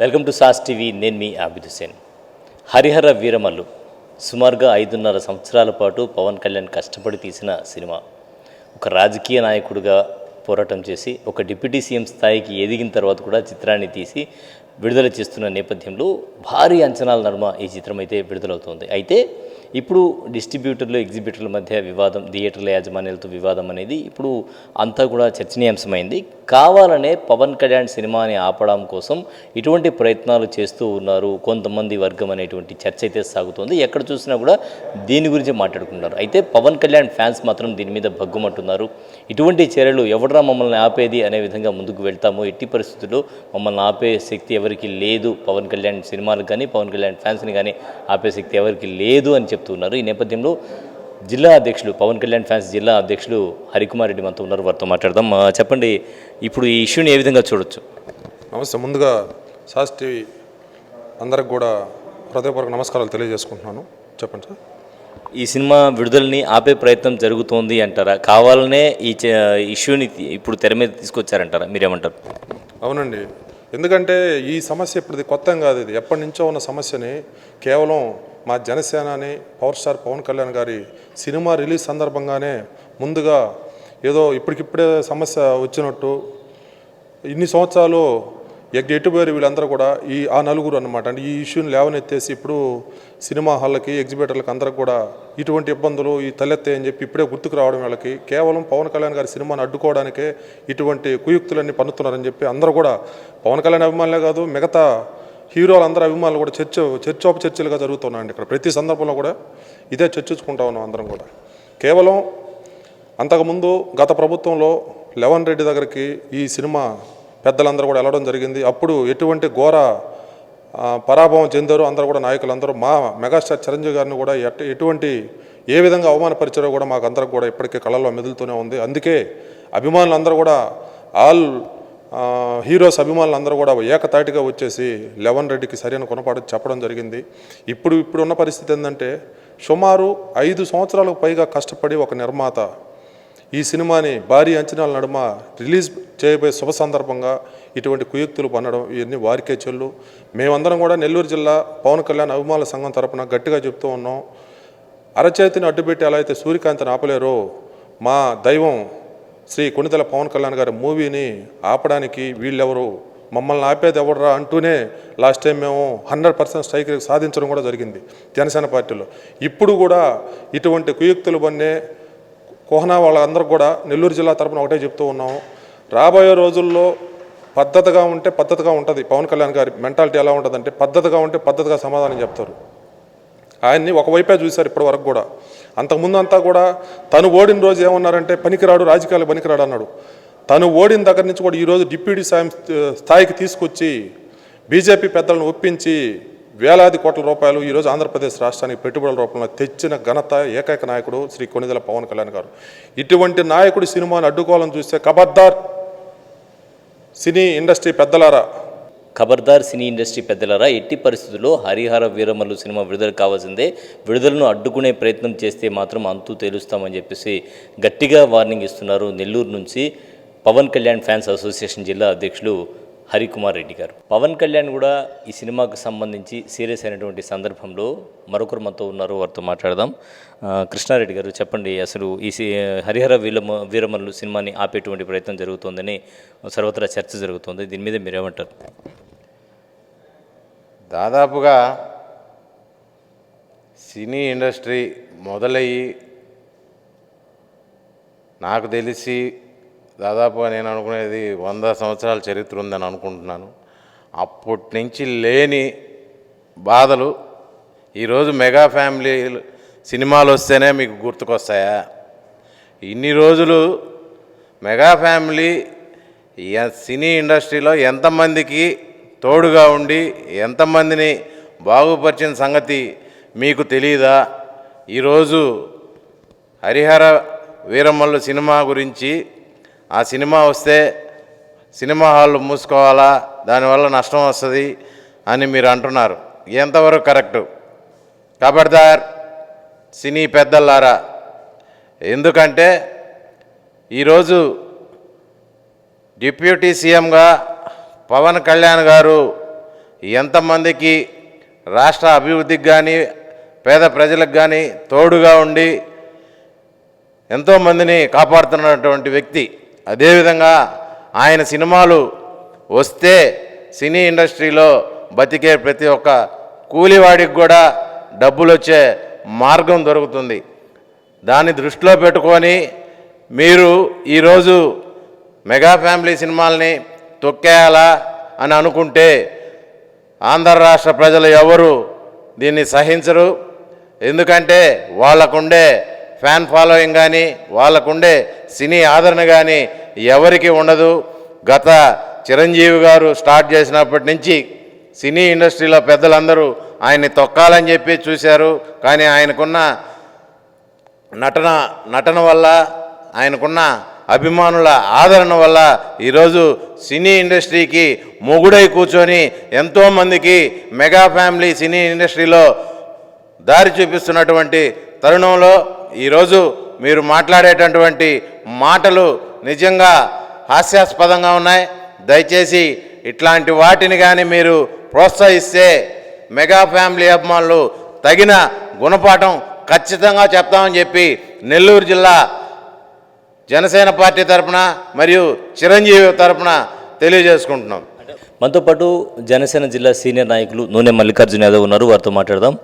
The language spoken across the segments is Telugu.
Welcome to sauce TV. నేను మీ ఆబిద్ హుసేన్ హరిహర వీరమల్లు సుమారుగా ఐదున్నర సంవత్సరాల పాటు పవన్ కళ్యాణ్ కష్టపడి తీసిన సినిమా. ఒక రాజకీయ నాయకుడిగా పోరాటం చేసి ఒక డిప్యూటీ సీఎం స్థాయికి ఎదిగిన తర్వాత కూడా చిత్రాన్ని తీసి విడుదల చేస్తున్న నేపథ్యంలో భారీ అంచనాల నడుమ ఈ చిత్రం అయితే విడుదలవుతోంది. అయితే ఇప్పుడు డిస్ట్రిబ్యూటర్లు ఎగ్జిబిటర్ల మధ్య వివాదం థియేటర్ల యాజమాన్యాలతో వివాదం అనేది ఇప్పుడు అంతా కూడా చర్చనీయాంశమైంది. కావాలనే పవన్ కళ్యాణ్ సినిమాని ఆపడం కోసం ఇటువంటి ప్రయత్నాలు చేస్తూ ఉన్నారు. కొంతమంది వర్గం అనేటువంటి చర్చ అయితే సాగుతోంది. ఎక్కడ చూసినా కూడా దీని గురించి మాట్లాడుకుంటున్నారు. అయితే పవన్ కళ్యాణ్ ఫ్యాన్స్ మాత్రం దీని మీద భగ్గుమంటున్నారు. ఇటువంటి చర్యలు ఎవడరా మమ్మల్ని ఆపేది అనే విధంగా ముందుకు వెళ్తాము. ఎట్టి పరిస్థితుల్లో మమ్మల్ని ఆపే శక్తి ఎవరికి లేదు. పవన్ కళ్యాణ్ సినిమాలకు కానీ పవన్ కళ్యాణ్ ఫ్యాన్స్ని కానీ ఆపే శక్తి ఎవరికి లేదు అని చెప్తున్నారు ఈ నేపథ్యంలో జిల్లా అధ్యక్షులు పవన్ కళ్యాణ్ ఫ్యాన్స్ జిల్లా అధ్యక్షులు హరికుమార్ రెడ్డి మనతో ఉన్నారు. వారితో మాట్లాడదాం. చెప్పండి ఇప్పుడు ఈ ఇష్యూని ఏ విధంగా చూడొచ్చు? నమస్తే. ముందుగా సాస్ టీవీ అందరికి కూడా హృదయపూర్వక నమస్కారాలు తెలియజేసుకుంటున్నాను. చెప్పండి సార్. ఈ సినిమా విడుదలని ఆపే ప్రయత్నం జరుగుతోంది అంటారా? కావాలనే ఈ ఇష్యూని ఇప్పుడు తెర మీద తీసుకొచ్చారంటారా? మీరేమంటారు? అవునండి. ఎందుకంటే ఈ సమస్య ఇప్పుడు కొత్త కాదు ఇది. ఎప్పటి నుంచో ఉన్న సమస్యని కేవలం మా జనసేనాని పవర్ స్టార్ పవన్ కళ్యాణ్ గారి సినిమా రిలీజ్ సందర్భంగానే ముందుగా ఏదో ఇప్పటికిప్పుడే సమస్య వచ్చినట్టు ఇన్ని సంవత్సరాలు ఎగ్ ఎటుపోయారు వీళ్ళందరూ కూడా ఈ ఆ నలుగురు అనమాట అంటే ఈ ఇష్యూని లేవనెత్తేసి ఇప్పుడు సినిమా హాళ్ళకి ఎగ్జిబిటర్లకి అందరికి కూడా ఇటువంటి ఇబ్బందులు ఈ తలెత్తాయని అని చెప్పి ఇప్పుడే గుర్తుకు రావడం వాళ్ళకి కేవలం పవన్ కళ్యాణ్ గారి సినిమాను అడ్డుకోవడానికే ఇటువంటి కుయుక్తులన్నీ పన్నుతున్నారని చెప్పి అందరూ కూడా పవన్ కళ్యాణ్ అభిమానులే కాదు మిగతా హీరోలు అందరూ అభిమానులు కూడా చర్చ చర్చోప చర్చలుగా జరుగుతున్నాయండి ఇక్కడ. ప్రతి సందర్భంలో కూడా ఇదే చర్చించుకుంటా ఉన్నాం అందరం కూడా. కేవలం అంతకుముందు గత ప్రభుత్వంలో లెవన్ రెడ్డి దగ్గరికి ఈ సినిమా పెద్దలందరూ కూడా వెళ్ళడం జరిగింది. అప్పుడు ఎటువంటి ఘోర పరాభవం చెందారు అందరూ కూడా నాయకులందరూ మా మెగాస్టార్ చిరంజీవి గారిని కూడా ఎట్ ఎటువంటి ఏ విధంగా అవమానపరిచారో కూడా మాకు అందరికి కూడా ఇప్పటికే కళల్లో మెదులుతూనే ఉంది. అందుకే అభిమానులందరూ కూడా ఆల్ హీరోస్ అభిమానులు అందరూ కూడా ఏకతాటిగా వచ్చేసి లెవెన్ రెడ్డికి సరైన కొనపాటు చెప్పడం జరిగింది. ఇప్పుడు ఇప్పుడున్న పరిస్థితి ఏంటంటే సుమారు ఐదు సంవత్సరాలకు పైగా కష్టపడి ఒక నిర్మాత ఈ సినిమాని భారీ అంచనాల నడుమ రిలీజ్ చేయబోయే శుభ సందర్భంగా ఇటువంటి కుయుక్తులు పన్నడం ఇవన్నీ వారికే చెల్లు. మేమందరం కూడా నెల్లూరు జిల్లా పవన్ కళ్యాణ్ అభిమానుల సంఘం తరపున గట్టిగా చెప్తూ ఉన్నాం. అరచేతిని అడ్డుపెట్టి ఎలా అయితే సూర్యకాంతిని ఆపలేరో మా దైవం శ్రీ కొణిదల పవన్ కళ్యాణ్ గారి మూవీని ఆపడానికి వీళ్ళెవరు? మమ్మల్ని ఆపేది ఎవడరా? అంటూనే లాస్ట్ టైం మేము హండ్రెడ్ పర్సెంట్ స్ట్రైక్ సాధించడం కూడా జరిగింది జనసేన పార్టీలో. ఇప్పుడు కూడా ఇటువంటి కుయుక్తులు బన్నే కోహనా వాళ్ళందరూ కూడా నెల్లూరు జిల్లా తరపున ఒకటే చెప్తూ ఉన్నాము. రాబోయే రోజుల్లో పద్ధతిగా ఉంటే పద్ధతిగా ఉంటుంది. పవన్ కళ్యాణ్ గారి మెంటాలిటీ ఎలా ఉంటుందంటే పద్ధతిగా ఉంటే పద్ధతిగా సమాధానం చెప్తారు. ఆయన్ని ఒకవైపే చూశారు ఇప్పటి వరకు కూడా. అంతకుముందు అంతా కూడా తను ఓడిన రోజు ఏమన్నారంటే పనికిరాడు రాజకీయాలు పనికిరాడు అన్నాడు. తను ఓడిన దగ్గర నుంచి కూడా ఈరోజు డిప్యూటీ సాయం స్థాయికి తీసుకొచ్చి బీజేపీ పెద్దలను ఒప్పించి వేలాది కోట్ల రూపాయలు ఈరోజు ఆంధ్రప్రదేశ్ రాష్ట్రానికి పెట్టుబడుల రూపంలో తెచ్చిన ఘనత ఏకైక నాయకుడు శ్రీ కొనిదెల పవన్ కళ్యాణ్ గారు. ఇటువంటి నాయకుడి సినిమాను అడ్డుకోవాలని చూస్తే కబద్దార్ సినీ ఇండస్ట్రీ పెద్దలారా ఖబర్దార్ సినీ ఇండస్ట్రీ పెద్దలరా ఎట్టి పరిస్థితుల్లో హరిహర వీరమల్లు సినిమా విడుదల కావాల్సిందే. విడుదలను అడ్డుకునే ప్రయత్నం చేస్తే మాత్రం అంతూ తేలుస్తామని చెప్పేసి గట్టిగా వార్నింగ్ ఇస్తున్నారు నెల్లూరు నుంచి పవన్ కళ్యాణ్ ఫ్యాన్స్ అసోసియేషన్ జిల్లా అధ్యక్షులు హరికుమార్ రెడ్డి గారు. పవన్ కళ్యాణ్ కూడా ఈ సినిమాకు సంబంధించి సీరియస్ అయినటువంటి సందర్భంలో మరొకరు మనతో ఉన్నారు వారితో మాట్లాడదాం. కృష్ణారెడ్డి గారు చెప్పండి అసలు ఈ సి- హరిహర వీరమ వీరమల్లు సినిమాని ఆపేటువంటి ప్రయత్నం జరుగుతోందని సర్వత్రా చర్చ జరుగుతోంది దీని మీద మీరేమంటారు? దాదాపుగా సినీ ఇండస్ట్రీ మొదలయ్యి నాకు తెలిసి దాదాపుగా నేను అనుకునేది వంద సంవత్సరాల చరిత్ర ఉందని అనుకుంటున్నాను. అప్పటి నుంచి లేని బాధలు. ఈరోజు మెగా ఫ్యామిలీ సినిమాలు వస్తేనే మీకు గుర్తుకొస్తాయా? ఇన్ని రోజులు మెగా ఫ్యామిలీ సినీ ఇండస్ట్రీలో ఎంతమందికి తోడుగా ఉండి ఎంతమందిని బాగుపరిచిన సంగతి మీకు తెలియదా ఈరోజు హరిహర వీరమల్లు సినిమా గురించి ఆ సినిమా వస్తే సినిమా హాళ్ళు మూసుకోవాలా? దానివల్ల నష్టం వస్తుంది అని మీరు అంటున్నారు. ఎంతవరకు కరెక్టు? కబడ్దార్ సినీ పెద్దలారా ఎందుకంటే ఈరోజు డిప్యూటీ సీఎంగా పవన్ కళ్యాణ్ గారు ఎంతమందికి రాష్ట్ర అభివృద్ధికి కానీ పేద ప్రజలకు కానీ తోడుగా ఉండి ఎంతోమందిని కాపాడుతున్నటువంటి వ్యక్తి. అదేవిధంగా ఆయన సినిమాలు వస్తే సినీ ఇండస్ట్రీలో బతికే ప్రతి ఒక్క కూలివాడికి కూడా డబ్బులు వచ్చే మార్గం దొరుకుతుంది. దాన్ని దృష్టిలో పెట్టుకొని మీరు ఈరోజు మెగా ఫ్యామిలీ సినిమాల్ని తొక్కేయాలా అని అనుకుంటే ఆంధ్ర రాష్ట్ర ప్రజలు ఎవరు దీన్ని సహించరు. ఎందుకంటే వాళ్ళకుండే ఫ్యాన్ ఫాలోయింగ్ కానీ వాళ్ళకుండే సినీ ఆదరణ కానీ ఎవరికి ఉండదు. గత చిరంజీవి గారు స్టార్ట్ చేసినప్పటి నుంచి సినీ ఇండస్ట్రీలో పెద్దలందరూ ఆయన్ని తొక్కాలని చెప్పి చూశారు. కానీ ఆయనకున్న నటన నటన వల్ల ఆయనకున్న అభిమానుల ఆదరణ వల్ల ఈరోజు సినీ ఇండస్ట్రీకి మొగుడై కూర్చొని ఎంతోమందికి మెగా ఫ్యామిలీ సినీ ఇండస్ట్రీలో దారి చూపిస్తున్నటువంటి తరుణంలో ఈరోజు మీరు మాట్లాడేటటువంటి మాటలు నిజంగా హాస్యాస్పదంగా ఉన్నాయి. దయచేసి ఇట్లాంటి వాటిని కానీ మీరు ప్రోత్సహిస్తే మెగా ఫ్యామిలీ అభిమానులు తగిన గుణపాఠం ఖచ్చితంగా చెప్తామని చెప్పి నెల్లూరు జిల్లా జనసేన పార్టీ తరపున మరియు చిరంజీవి తరపున తెలియజేసుకుంటున్నాం. మనతో పాటు జనసేన జిల్లా సీనియర్ నాయకులు నూనె మల్లికార్జున యాదవ్ ఉన్నారు. వారితో మాట్లాడదాం.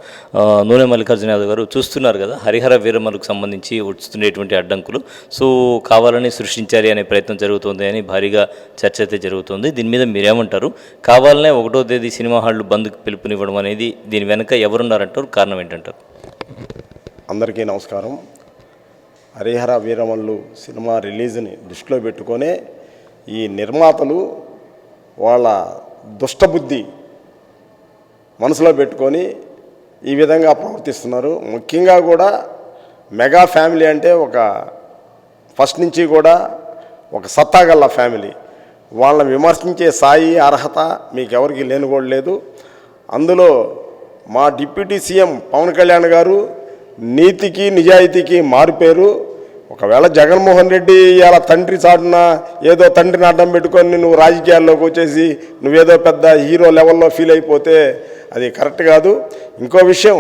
నూనె మల్లికార్జున యాదవ్ గారు చూస్తున్నారు కదా హరిహర వీరమలకు సంబంధించి వస్తున్నటువంటి అడ్డంకులు. సో కావాలని సృష్టించాలి అనే ప్రయత్నం జరుగుతుంది అని భారీగా చర్చ అయితే జరుగుతుంది. దీని మీద మీరేమంటారు? కావాలనే ఒకటో తేదీ సినిమా హాళ్ళు బంద్కు పిలుపునివ్వడం అనేది దీని వెనుక ఎవరున్నారంటారు? కారణం ఏంటంటారు? అందరికీ నమస్కారం. హరిహర వీరమల్లు సినిమా రిలీజ్ని దృష్టిలో పెట్టుకొనే ఈ నిర్మాతలు వాళ్ళ దుష్టబుద్ధి మనసులో పెట్టుకొని ఈ విధంగా ప్రవర్తిస్తున్నారు. ముఖ్యంగా కూడా మెగా ఫ్యామిలీ అంటే ఒక ఫస్ట్ నుంచి కూడా ఒక సత్తాగల్ల ఫ్యామిలీ. వాళ్ళని విమర్శించే స్థాయి అర్హత మీకు ఎవరికి లేని కూడా లేదు. అందులో మా డిప్యూటీ సీఎం పవన్ కళ్యాణ్ గారు నీతికి నిజాయితీకి మారిపోయారు ఒకవేళ జగన్మోహన్ రెడ్డి ఇలా తండ్రి చాటున ఏదో తండ్రిని అడ్డం పెట్టుకొని నువ్వు రాజకీయాల్లోకి వచ్చేసి నువ్వేదో పెద్ద హీరో లెవెల్లో ఫీల్ అయిపోతే అది కరెక్ట్ కాదు. ఇంకో విషయం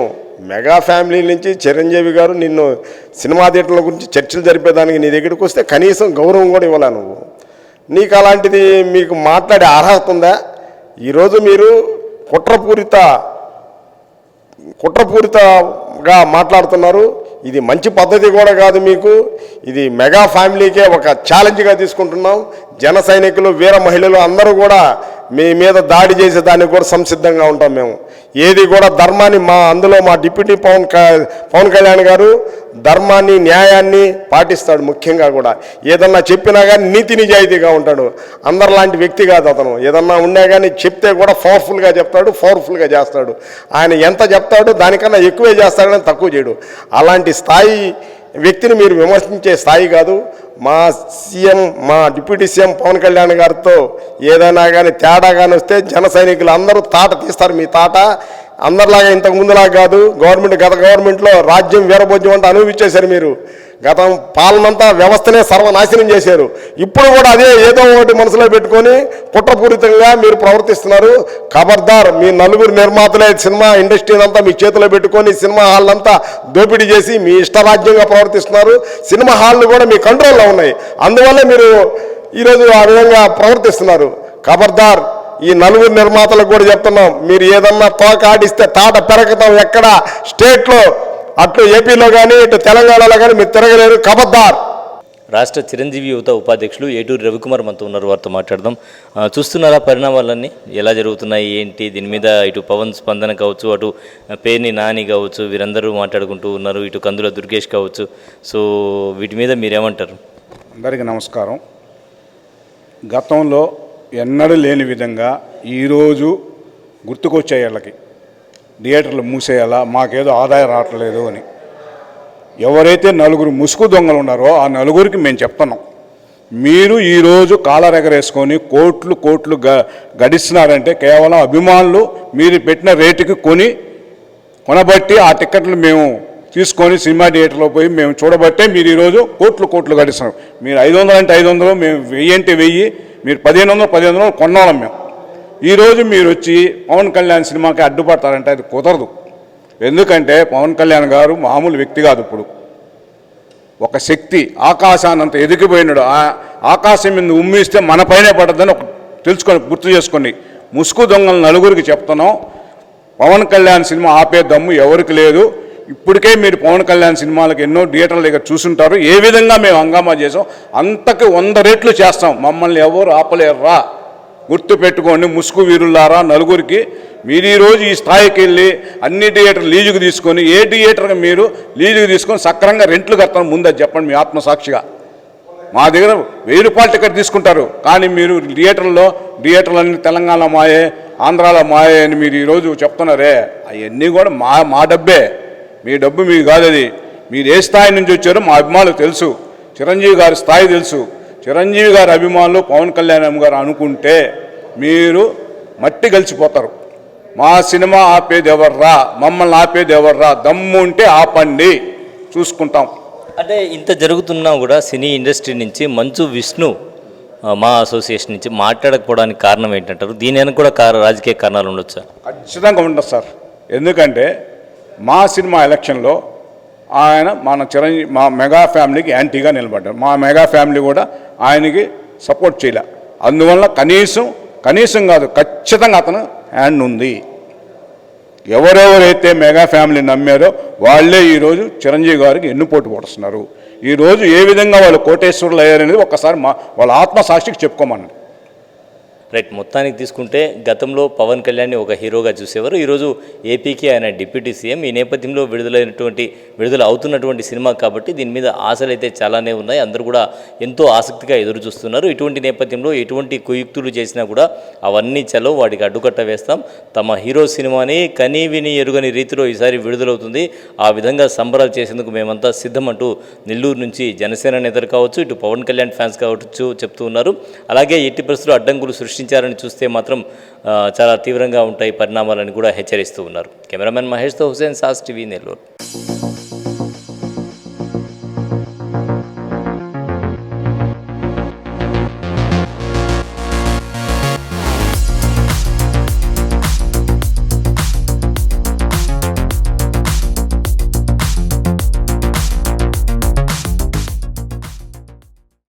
మెగా ఫ్యామిలీ నుంచి చిరంజీవి గారు నిన్ను సినిమా థియేటర్ల గురించి చర్చలు జరిపేదానికి నీ దగ్గరికి వస్తే కనీసం గౌరవం కూడా ఇవ్వలే నువ్వు? నీకు అలాంటిది మీకు మాట్లాడే అర్హత ఉందా? ఈరోజు మీరు కుట్రపూరిత కుట్రపూరితగా మాట్లాడుతున్నారు. ఇది మంచి పద్ధతి కూడా కాదు మీకు. ఇది మెగా ఫ్యామిలీకే ఒక ఛాలెంజ్గా తీసుకుంటున్నాం. జన సైనికులు వీర మహిళలు అందరూ కూడా మీ మీద దాడి చేసే దానికి కూడా సంసిద్ధంగా ఉంటాం మేము. ఏది కూడా ధర్మాన్ని మా అందులో మా డిప్యూటీ పవన్ క- పవన్ కళ్యాణ్ గారు ధర్మాన్ని న్యాయాన్ని పాటిస్తాడు ముఖ్యంగా కూడా. ఏదన్నా చెప్పినా కానీ నీతి నిజాయితీగా ఉంటాడు. అందరిలాంటి వ్యక్తి కాదు అతను. ఏదన్నా ఉన్నా కానీ చెప్తే కూడా పవర్ఫుల్గా చెప్తాడు పవర్ఫుల్గా చేస్తాడు. ఆయన ఎంత చెప్తాడో దానికన్నా ఎక్కువే చేస్తాడని తక్కువ చేయడు. అలాంటి స్థాయి వ్యక్తిని మీరు విమర్శించే స్థాయి కాదు. మా సీఎం మా డిప్యూటీ సీఎం పవన్ కళ్యాణ్ గారితో ఏదైనా కానీ తేడా కానీ వస్తే జన సైనికులు అందరూ తాట తీస్తారు. మీ తాట అందరిలాగా ఇంతకు ముందులాగా కాదు. గవర్నమెంట్ గత గవర్నమెంట్లో రాజ్యం వీరభోజ్యం అంటే అనుభవించేశారు మీరు. గతం పాలనంతా వ్యవస్థనే సర్వనాశనం చేశారు. ఇప్పుడు కూడా అదే ఏదో ఒకటి మనసులో పెట్టుకొని కుట్రపూరితంగా మీరు ప్రవర్తిస్తున్నారు. ఖబర్దార్ మీ నలుగురు నిర్మాతలే సినిమా ఇండస్ట్రీ అంతా మీ చేతిలో పెట్టుకొని సినిమా హాల్ అంతా దోపిడీ చేసి మీ ఇష్టరాజ్యంగా ప్రవర్తిస్తున్నారు. సినిమా హాళ్ళు కూడా మీ కంట్రోల్లో ఉన్నాయి. అందువల్ల మీరు ఈరోజు ఆ విధంగా ప్రవర్తిస్తున్నారు. ఖబర్దార్ ఈ నలుగురు నిర్మాతలకు కూడా చెప్తున్నాం మీరు ఏదన్నా తోక ఆడిస్తే తాట పెరగటం ఎక్కడ స్టేట్లో అటు ఏపీలో కానీ ఇటు తెలంగాణలో కానీ మీరు తిరగలేరు. ఖబర్దార్ రాష్ట్ర చిరంజీవి యువత ఉపాధ్యక్షులు ఏటూరు రవికుమార్ మనతో ఉన్నారు. వారితో మాట్లాడదాం. చూస్తున్నారా పరిణామాలన్నీ? ఎలా జరుగుతున్నాయి? ఏంటి? దీని మీద ఇటు పవన్ స్పందన కావచ్చు అటు పేర్ని నాని కావచ్చు వీరందరూ మాట్లాడుకుంటూ ఉన్నారు. ఇటు కందుల దుర్గేష్ కావచ్చు. సో వీటి మీద మీరేమంటారు? అందరికీ నమస్కారం. గతంలో ఎన్నడూ లేని విధంగా ఈరోజు గుర్తుకొచ్చాయి వీళ్ళకి. థియేటర్లు మూసేయాలా? మాకేదో ఆదాయం రావట్లేదు అని. ఎవరైతే నలుగురు ముసుగు దొంగలు ఉన్నారో ఆ నలుగురికి మేము చెప్తున్నాం. మీరు ఈరోజు కాలర్ ఎగరేసుకొని కోట్లు కోట్లు గ గడిస్తున్నారంటే కేవలం అభిమానులు మీరు పెట్టిన రేటుకి కొని కొనబట్టి ఆ టిక్కెట్లు మేము తీసుకొని సినిమా థియేటర్లో పోయి మేము చూడబట్టే మీరు ఈరోజు కోట్లు కోట్లు గడిస్తున్నాం మీరు ఐదు వందలు అంటే ఐదు వందలు మేము వెయ్యి అంటే వెయ్యి మీరు పదిహేను వందలు పదిహేను వందలు కొన్నాళ్ళం మేము. ఈరోజు మీరు వచ్చి పవన్ కళ్యాణ్ సినిమాకి అడ్డుపడతారంటే అది కుదరదు. ఎందుకంటే పవన్ కళ్యాణ్ గారు మామూలు వ్యక్తి కాదు ఇప్పుడు. ఒక శక్తి ఆకాశానంత ఎదిగిపోయినాడు. ఆకాశం మీద ఉమ్మిస్తే మన పైనే పడద్దని ఒక తెలుసుకొని గుర్తు చేసుకొని ముసుగు దొంగలు నలుగురికి చెప్తున్నాం. పవన్ కళ్యాణ్ సినిమా ఆపే దమ్ము ఎవరికి లేదు. ఇప్పటికే మీరు పవన్ కళ్యాణ్ సినిమాలకు ఎన్నో థియేటర్ల దగ్గర చూసుంటారు. ఏ విధంగా మేము హంగామా చేసాం అంతకి వంద రెట్లు చేస్తాం. మమ్మల్ని ఎవరు ఆపలేరురా? గుర్తుపెట్టుకోండి ముసుగు వీరులారా నలుగురికి. మీరు ఈరోజు ఈ స్థాయికి వెళ్ళి అన్ని థియేటర్లు లీజుకు తీసుకొని ఏ థియేటర్కి మీరు లీజుకు తీసుకొని సక్రంగా రెంట్లు కట్టడం ముందు అది చెప్పండి మీ ఆత్మసాక్షిగా. మా దగ్గర వెయ్యి రూపాయలు టికెట్ తీసుకుంటారు. కానీ మీరు థియేటర్లో థియేటర్లన్నీ తెలంగాణ మాయే ఆంధ్రాలో మాయే అని మీరు ఈరోజు చెప్తున్నారే. అవన్నీ కూడా మా మా డబ్బే. మీ డబ్బు మీకు కాదు అది. మీరు ఏ స్థాయి నుంచి వచ్చారో మా అభిమానులకు తెలుసు. చిరంజీవి గారి స్థాయి తెలుసు. చిరంజీవి గారి అభిమానులు పవన్ కళ్యాణ్ గారు అనుకుంటే మీరు మట్టి కలిసిపోతారు మా సినిమా ఆపేది ఎవర్రా మమ్మల్ని ఆపేది ఎవర్రా దమ్ము ఉంటే ఆపండి. చూసుకుంటాం. అంటే ఇంత జరుగుతున్నా కూడా సినీ ఇండస్ట్రీ నుంచి మంచు విష్ణు మా అసోసియేషన్ నుంచి మాట్లాడకపోవడానికి కారణం ఏంటంటారు? దీని వెనక కూడా కార రాజకీయ కారణాలు ఉండొచ్చా? ఖచ్చితంగా ఉండదు సార్. ఎందుకంటే మా సినిమా ఎలక్షన్లో ఆయన మన చిరంజీవి మా మెగా ఫ్యామిలీకి యాంటీగా నిలబడ్డారు మా మెగా ఫ్యామిలీ కూడా ఆయనకి సపోర్ట్ చేయలే. అందువల్ల కనీసం కనీసం కాదు ఖచ్చితంగా అతను హ్యాండ్ ఉంది. ఎవరెవరైతే మెగా ఫ్యామిలీ నమ్మారో వాళ్ళే ఈరోజు చిరంజీవి గారికి ఎన్నుపోటు పడుతున్నారు ఈరోజు ఏ విధంగా వాళ్ళు కోటేశ్వరులు అయ్యారనేది ఒక్కసారి మా వాళ్ళ ఆత్మసాక్షికి చెప్పుకోమనండి. రైట్ మొత్తానికి తీసుకుంటే గతంలో పవన్ కళ్యాణ్ని ఒక హీరోగా చూసేవారు. ఈరోజు ఏపీకి ఆయన డిప్యూటీ సీఎం. ఈ నేపథ్యంలో విడుదలైనటువంటి విడుదల అవుతున్నటువంటి సినిమా కాబట్టి దీని మీద ఆశలు అయితే చాలానే ఉన్నాయి. అందరూ కూడా ఎంతో ఆసక్తిగా ఎదురు చూస్తున్నారు ఇటువంటి నేపథ్యంలో ఎటువంటి కుయుక్తులు చేసినా కూడా అవన్నీ చలో వాటికి అడ్డుకట్ట వేస్తాం. తమ హీరో సినిమాని కనీ విని ఎరుగని రీతిలో ఈసారి విడుదలవుతుంది. ఆ విధంగా సంబరాలు చేసేందుకు మేమంతా సిద్ధమంటూ నెల్లూరు నుంచి జనసేన నేతలు కావచ్చు ఇటు పవన్ కళ్యాణ్ ఫ్యాన్స్ కావచ్చు చెప్తూ ఉన్నారు. అలాగే ఎట్టి పరిస్థితులు అడ్డంకులు సృష్టించారని చూస్తే మాత్రం చాలా తీవ్రంగా ఉంటాయి పరిణామాలని కూడా హెచ్చరిస్తూ ఉన్నారు. కెమెరామెన్ మహేష్తో హుసేన్ సాస్ టీవీ నెల్లూరు.